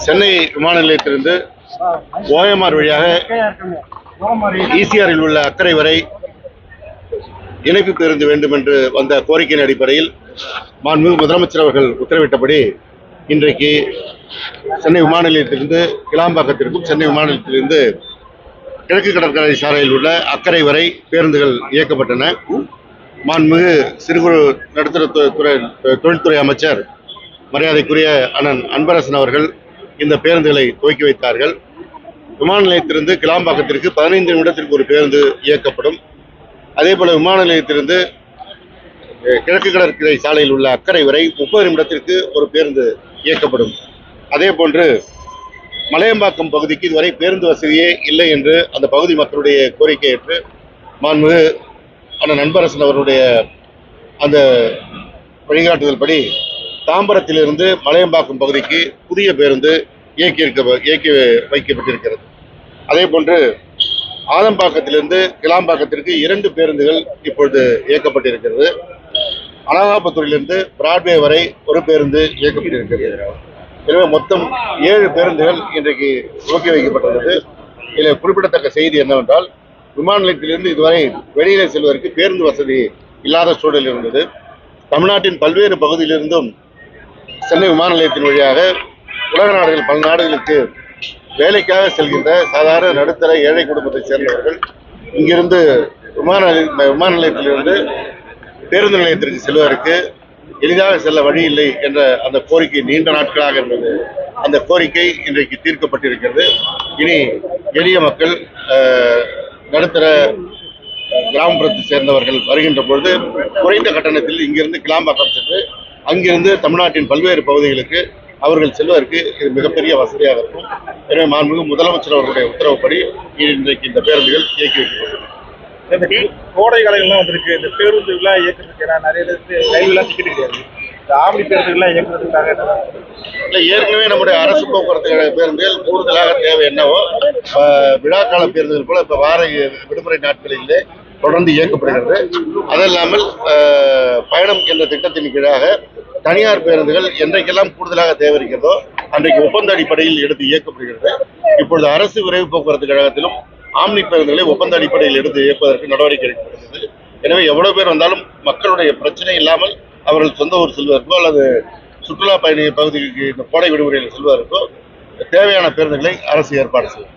சென்னை விமான நிலையத்திலிருந்து ஓஎம்ஆர் வழியாக ஈசிஆரில் உள்ள அக்கரை வரை இணைப்பு பேருந்து வேண்டும் என்று வந்த கோரிக்கையின் அடிப்படையில் மாண்புமிகு முதலமைச்சர் அவர்கள் உத்தரவிட்டபடி இன்றைக்கு சென்னை விமான நிலையத்திலிருந்து கிளாம்பாக்கத்திற்கும் சென்னை விமான நிலையத்திலிருந்து கிழக்கு கடற்கரை சாலையில் உள்ள அக்கரை வரை பேருந்துகள் இயக்கப்பட்டன. மாண்புமிகு சிறு குறு நடுத்தர தொ- துறை தொழில்துறை அமைச்சர் மரியாதைக்குரிய அண்ணன் அன்பரசன் அவர்கள் இந்த பேருந்துகளை துவக்கி வைத்தார்கள். விமான நிலையத்திலிருந்து கிளாம்பாக்கத்திற்கு பதினைந்து நிமிடத்திற்கு ஒரு பேருந்து இயக்கப்படும். அதேபோல் விமான நிலையத்திலிருந்து கிழக்கு கடற்கரை சாலையில் உள்ள அக்கரை வரை முப்பது நிமிடத்திற்கு ஒரு பேருந்து இயக்கப்படும். அதே போன்று மலையம்பாக்கம் பகுதிக்கு இதுவரை பேருந்து வசதியே இல்லை என்று அந்த பகுதி மக்களுடைய கோரிக்கை ஏற்று மாண்புமிகு அண்ணன் நண்பரசன் அவருடைய அந்த வழிகாட்டுதல் படி தாம்பரத்திலிருந்து மலையம்பாக்கம் பகுதிக்கு புதிய பேருந்து இயக்கி இருக்க இயக்கி வைக்கப்பட்டிருக்கிறது. அதே போன்று ஆதம்பாக்கத்திலிருந்து கிளாம்பாக்கத்திற்கு இரண்டு பேருந்துகள் இப்பொழுது இயக்கப்பட்டிருக்கிறது. அனகாபுத்தூரிலிருந்து பிராட்வே வரை ஒரு பேருந்து இயக்கப்பட்டிருக்கிறது. எனவே மொத்தம் ஏழு பேருந்துகள் இன்றைக்கு துவக்கி வைக்கப்பட்டுள்ளது. இதில் குறிப்பிடத்தக்க செய்தி என்னவென்றால் விமான நிலையத்திலிருந்து இதுவரை வெளியிலே செல்வதற்கு பேருந்து வசதி இல்லாத சூழல் இருந்தது. தமிழ்நாட்டின் பல்வேறு பகுதியிலிருந்தும் சென்னை விமான நிலையத்தின் வழியாக உலக நாடுகள் பல நாடுகளுக்கு வேலைக்காக செல்கின்ற சாதாரண நடுத்தர ஏழை குடும்பத்தைச் சேர்ந்தவர்கள் இங்கிருந்து விமான நிலைய- விமான நிலையத்திலிருந்து பேருந்து நிலையத்திற்கு செல்வதற்கு எளிதாக செல்ல வழி இல்லை என்ற அந்த கோரிக்கை நீண்ட நாட்களாக இருந்தது. அந்த கோரிக்கை இன்றைக்கு தீர்க்கப்பட்டிருக்கிறது. இனி எளிய மக்கள் நடுத்தர கிராமப்புறத்தை சேர்ந்தவர்கள் வருகின்ற பொழுது குறைந்த கட்டணத்தில் இங்கிருந்து கிளாம்பாக்கம் சென்று அங்கிருந்து தமிழ்நாட்டின் பல்வேறு பகுதிகளுக்கு அவர்கள் செல்வதற்கு இது மிகப்பெரிய வசதியாக இருக்கும். எனவே மாண்புமிகு முதலமைச்சர் அவர்களுடைய உத்தரவுப்படி இன்றைக்கு இந்த பேருந்துகள் இயக்கி வைக்கப்பட்டது கோடை காலங்கள்லாம் வந்திருக்கு. இந்த பேருந்துகள்லாம் இயக்கிறதுக்கு ஏன்னா நிறைய ரயில்லாம் டிக்கெட் கிடையாது. இந்த ஆம்னி பேருந்துகள்லாம் இயக்கிறதுக்காக இல்லை ஏற்கனவே நம்முடைய அரசு போக்குவரத்து பேருந்துகள் கூடுதலாக தேவை என்னவோ விழாக்கால பேருந்துகள் போல இப்போ வார விடுமுறை நாட்களிலே தொடர்ந்து இயக்கப்படுகிறது. அது இல்லாமல் பயணம் என்ற திட்டத்தின் கீழாக தனியார் பேருந்துகள் என்றைக்கெல்லாம் கூடுதலாக தேவை இருக்கிறதோ அன்றைக்கு ஒப்பந்த அடிப்படையில் எடுத்து இயக்கப்படுகிறது. இப்பொழுது அரசு விரைவு போக்குவரத்து கழகத்திலும் ஆம்னி பேருந்துகளை ஒப்பந்த அடிப்படையில் எடுத்து இயக்குவதற்கு நடவடிக்கை எடுக்கப்படுகிறது எனவே எவ்வளவு பேர் வந்தாலும் மக்களுடைய பிரச்சனை இல்லாமல் அவர்கள் சொந்த ஊர் செல்வதற்கோ அல்லது சுற்றுலா பயணி பகுதிக்கு இந்த கோடை விடுமுறையில் செல்வதற்கோ தேவையான பேருந்துகளை அரசு ஏற்பாடு செய்யும்.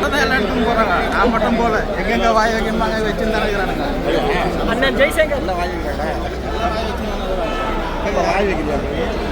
கட்டாக ஏற்றி போலாம் நான் மட்டும் போல எங்கெங்க வாய் வைக்கணுமாங்க வச்சுருந்தாங்க இருக்கிறானுங்க அண்ணன் ஜெய்சங்கர் வாய் 해가라인이기 때.